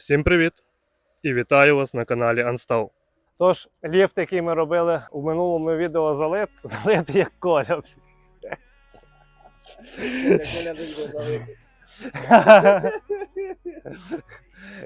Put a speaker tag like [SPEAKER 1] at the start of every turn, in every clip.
[SPEAKER 1] Всім привіт! І вітаю вас на каналі Unstall. Тож, ліфт, який ми робили у минулому відео залит, залитий як коля.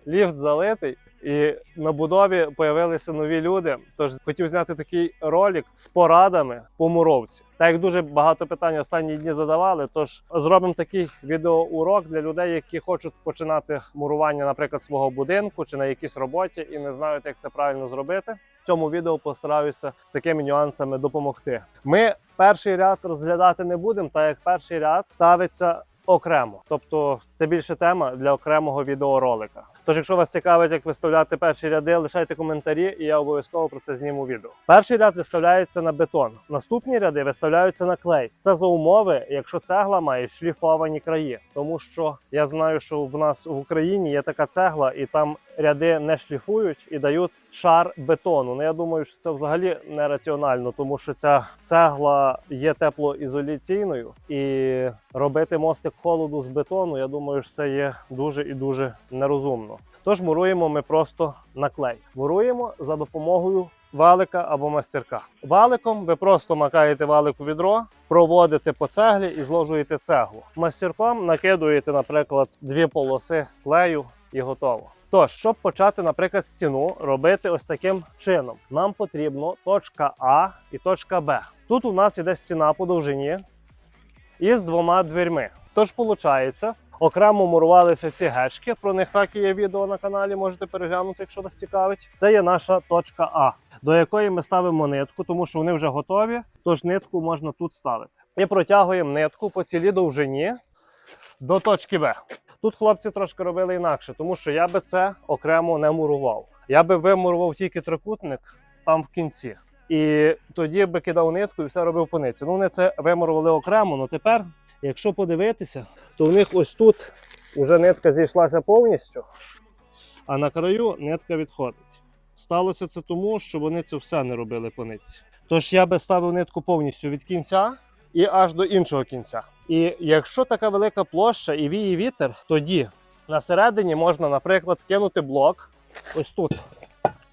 [SPEAKER 1] Ліфт залитий, і на будові з'явилися нові люди. Тож хотів зняти такий ролик з порадами по муровці. Так як дуже багато питань останні дні задавали, тож зробимо такий відеоурок для людей, які хочуть починати мурування, наприклад, свого будинку чи на якійсь роботі, і не знають, як це правильно зробити. В цьому відео постараюся з такими нюансами допомогти. Ми перший ряд розглядати не будемо, так як перший ряд ставиться окремо. Тобто це більше тема для окремого відеоролика. Тож, якщо вас цікавить, як виставляти перші ряди, лишайте коментарі, і я обов'язково про це зніму відео. Перший ряд виставляється на бетон. Наступні ряди виставляються на клей. Це за умови, якщо цегла має шліфовані краї. Тому що я знаю, що в нас в Україні є така цегла, і там ряди не шліфують і дають шар бетону. Ну я думаю, що це взагалі нераціонально, тому що ця цегла є теплоізоляційною, і робити мостик холоду з бетону, я думаю, що це є дуже і дуже нерозумно. Тож муруємо ми просто на клей. Муруємо за допомогою валика або мастерка. Валиком ви просто макаєте валик у відро, проводите по цеглі і зложуєте цеглу. Мастерком накидуєте, наприклад, дві полоси клею і готово. Тож, щоб почати, наприклад, стіну робити ось таким чином, нам потрібно точка А і точка Б. Тут у нас іде стіна по довжині із двома дверьми. Тож, виходить, окремо мурувалися ці гечки. Про них так і є відео на каналі. Можете переглянути, якщо вас цікавить. Це є наша точка А, до якої ми ставимо нитку, тому що вони вже готові. Тож нитку можна тут ставити. І протягуємо нитку по цілій довжині до точки Б. Тут хлопці трошки робили інакше, тому що я би це окремо не мурував. Я би вимурував тільки трикутник там в кінці. І тоді би кидав нитку і все робив по нитці. Ну, вони це вимурували окремо. Ну тепер, якщо подивитися, то в них ось тут вже нитка зійшлася повністю, а на краю нитка відходить. Сталося це тому, що вони це все не робили по нитці. Тож я би ставив нитку повністю від кінця і аж до іншого кінця. І якщо така велика площа і віє вітер, тоді на середині можна, наприклад, кинути блок ось тут,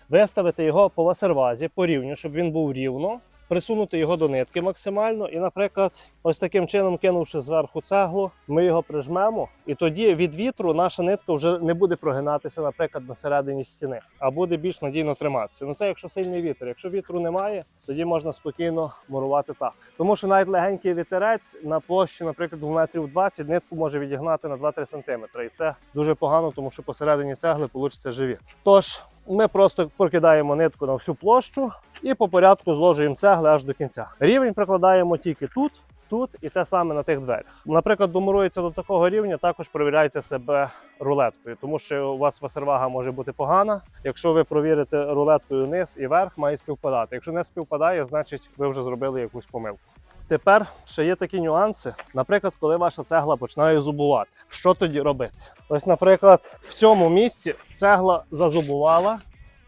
[SPEAKER 1] виставити його по васервазі по рівню, щоб він був рівно, присунути його до нитки максимально. І, наприклад, ось таким чином, кинувши зверху цеглу, ми його прижмемо, і тоді від вітру наша нитка вже не буде прогинатися, наприклад, на середині стіни, а буде більш надійно триматися. Ну це якщо сильний вітер. Якщо вітру немає, тоді можна спокійно мурувати так. Тому що навіть легенький вітерець на площі, наприклад, 2 метрів 20, нитку може відігнати на 2-3 см. І це дуже погано, тому що посередині цегли вийде живіт. Тож ми просто прокидаємо нитку на всю площу і по порядку зложуємо цегли аж до кінця. Рівень прикладаємо тільки тут. Тут і те саме на тих дверях. Наприклад, домурується до такого рівня, також перевіряйте себе рулеткою, тому що у вас васервага може бути погана. Якщо ви провірите рулеткою низ і верх, має співпадати. Якщо не співпадає, значить ви вже зробили якусь помилку. Тепер ще є такі нюанси. Наприклад, коли ваша цегла починає зубувати, що тоді робити? Ось, наприклад, в цьому місці цегла зазубувала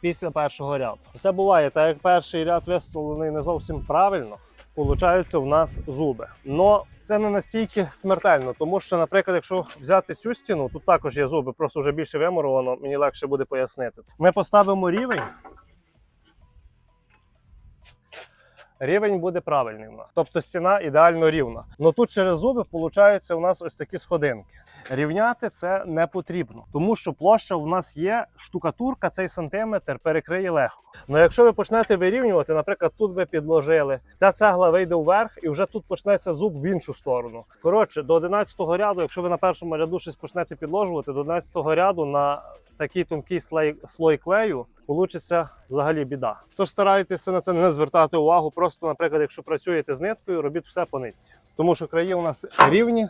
[SPEAKER 1] після першого ряду. Це буває, так як перший ряд виставлений не зовсім правильно. Получаються в нас зуби. Но це не настільки смертельно, тому що, наприклад, якщо взяти цю стіну, тут також є зуби, просто вже більше вимуровано, мені легше буде пояснити. Ми поставимо рівень. Рівень буде правильний. Тобто стіна ідеально рівна. Но тут через зуби виходить у нас ось такі сходинки. Рівняти це не потрібно, тому що площа в нас є, штукатурка цей сантиметр перекриє легко. Ну якщо ви почнете вирівнювати, наприклад, тут ви підложили, ця цегла вийде вверх, і вже тут почнеться зуб в іншу сторону. Коротше, до 11-го ряду, якщо ви на першому ряду щось почнете підложувати, до 11-го ряду на такий тонкий слой клею получиться взагалі біда. Тож старайтеся на це не звертати увагу. Просто, наприклад, якщо працюєте з ниткою, робіть все по нитці, тому що краї у нас рівні.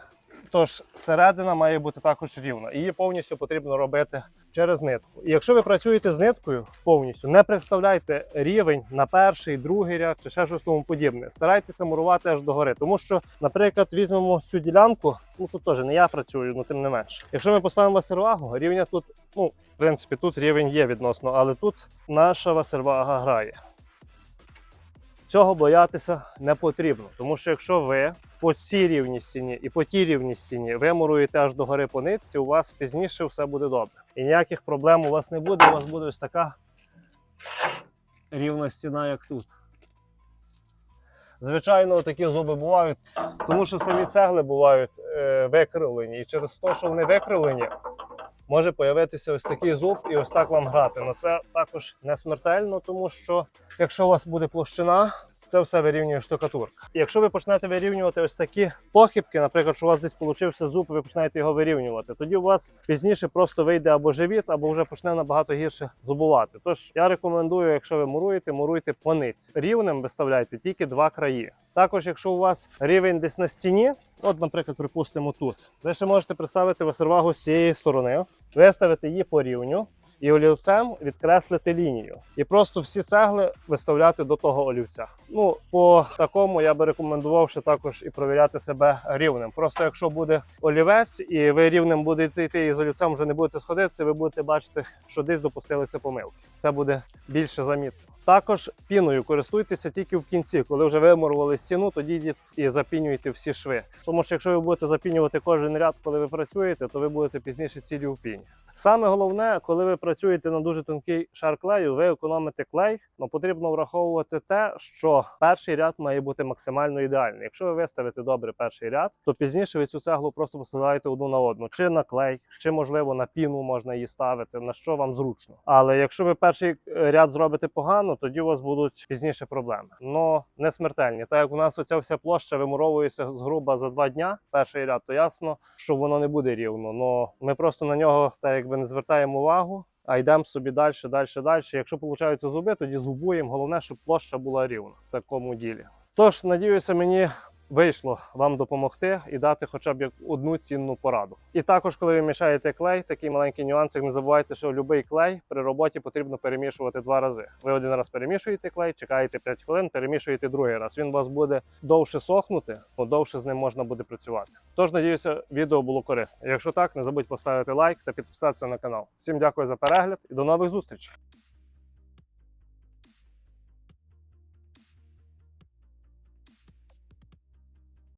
[SPEAKER 1] Тож середина має бути також рівна. Її повністю потрібно робити через нитку. І якщо ви працюєте з ниткою повністю, не представляйте рівень на перший, другий ряд чи ще щось тому подібне. Старайтеся мурувати аж до гори. Тому що, наприклад, візьмемо цю ділянку. Ну тут теж не я працюю, ну тим не менше. Якщо ми поставимо васервагу, рівня тут, ну в принципі, тут рівень є відносно, але тут наша васервага грає. Цього боятися не потрібно. Тому що якщо ви по цій рівній стіні і по тій рівній стіні вимуруєте аж до гори по нитці, у вас пізніше все буде добре. І ніяких проблем у вас не буде. У вас буде ось така рівна стіна, як тут. Звичайно, такі зуби бувають, тому що самі цегли бувають е, викривлені. І через те, що вони викривлені, може появитися ось такий зуб і ось так вам грати. Ну це також не смертельно, тому що якщо у вас буде площина, це все вирівнює штукатурка. Якщо ви почнете вирівнювати ось такі похибки, наприклад, що у вас десь получився зуб, ви починаєте його вирівнювати, тоді у вас пізніше просто вийде або живіт, або вже почне набагато гірше зубувати. Тож я рекомендую, якщо ви муруєте, муруйте по ниці. Рівнем виставляйте тільки два краї. Також, якщо у вас рівень десь на стіні, от, наприклад, припустимо тут, ви ще можете представити весервагу з цієї сторони, виставити її по рівню. І олівцем відкреслити лінію, і просто всі цегли виставляти до того олівця. Ну по такому я би рекомендував ще також і провіряти себе рівнем. Просто якщо буде олівець, і ви рівнем будете йти і з олівцем вже не будете сходитися, ви будете бачити, що десь допустилися помилки. Це буде більше замітно. Також піною користуйтеся тільки в кінці, коли вже вимурували стіну, тоді і запінюйте всі шви. Тому що якщо ви будете запінювати кожен ряд, коли ви працюєте, то ви будете пізніше цілі в піні. Саме головне, коли ви працюєте на дуже тонкий шар клею, ви економите клей, але потрібно враховувати те, що перший ряд має бути максимально ідеальний. Якщо ви виставите добре перший ряд, то пізніше ви цю цеглу просто посилаєте одну на одну, чи на клей, чи можливо на піну можна її ставити, на що вам зручно. Але якщо ви перший ряд зробите погано, тоді у вас будуть пізніше проблеми. Но не смертельні. Так як у нас оця вся площа вимуровується згруба за два дня, перший ряд, то ясно, що воно не буде рівно. Но ми просто на нього так якби не звертаємо увагу. А йдемо собі далі, далі, далі. Якщо получаються зуби, тоді зубуємо. Головне, щоб площа була рівна в такому ділі. Тож, надіюся, мені вийшло вам допомогти і дати хоча б одну цінну пораду. І також, коли ви мішаєте клей, такий маленький нюансик, не забувайте, що будь-який клей при роботі потрібно перемішувати два рази. Ви один раз перемішуєте клей, чекаєте 5 хвилин, перемішуєте другий раз. Він у вас буде довше сохнути, бо довше з ним можна буде працювати. Тож, надіюся, відео було корисне. Якщо так, не забудь поставити лайк та підписатися на канал. Всім дякую за перегляд і до нових зустрічей!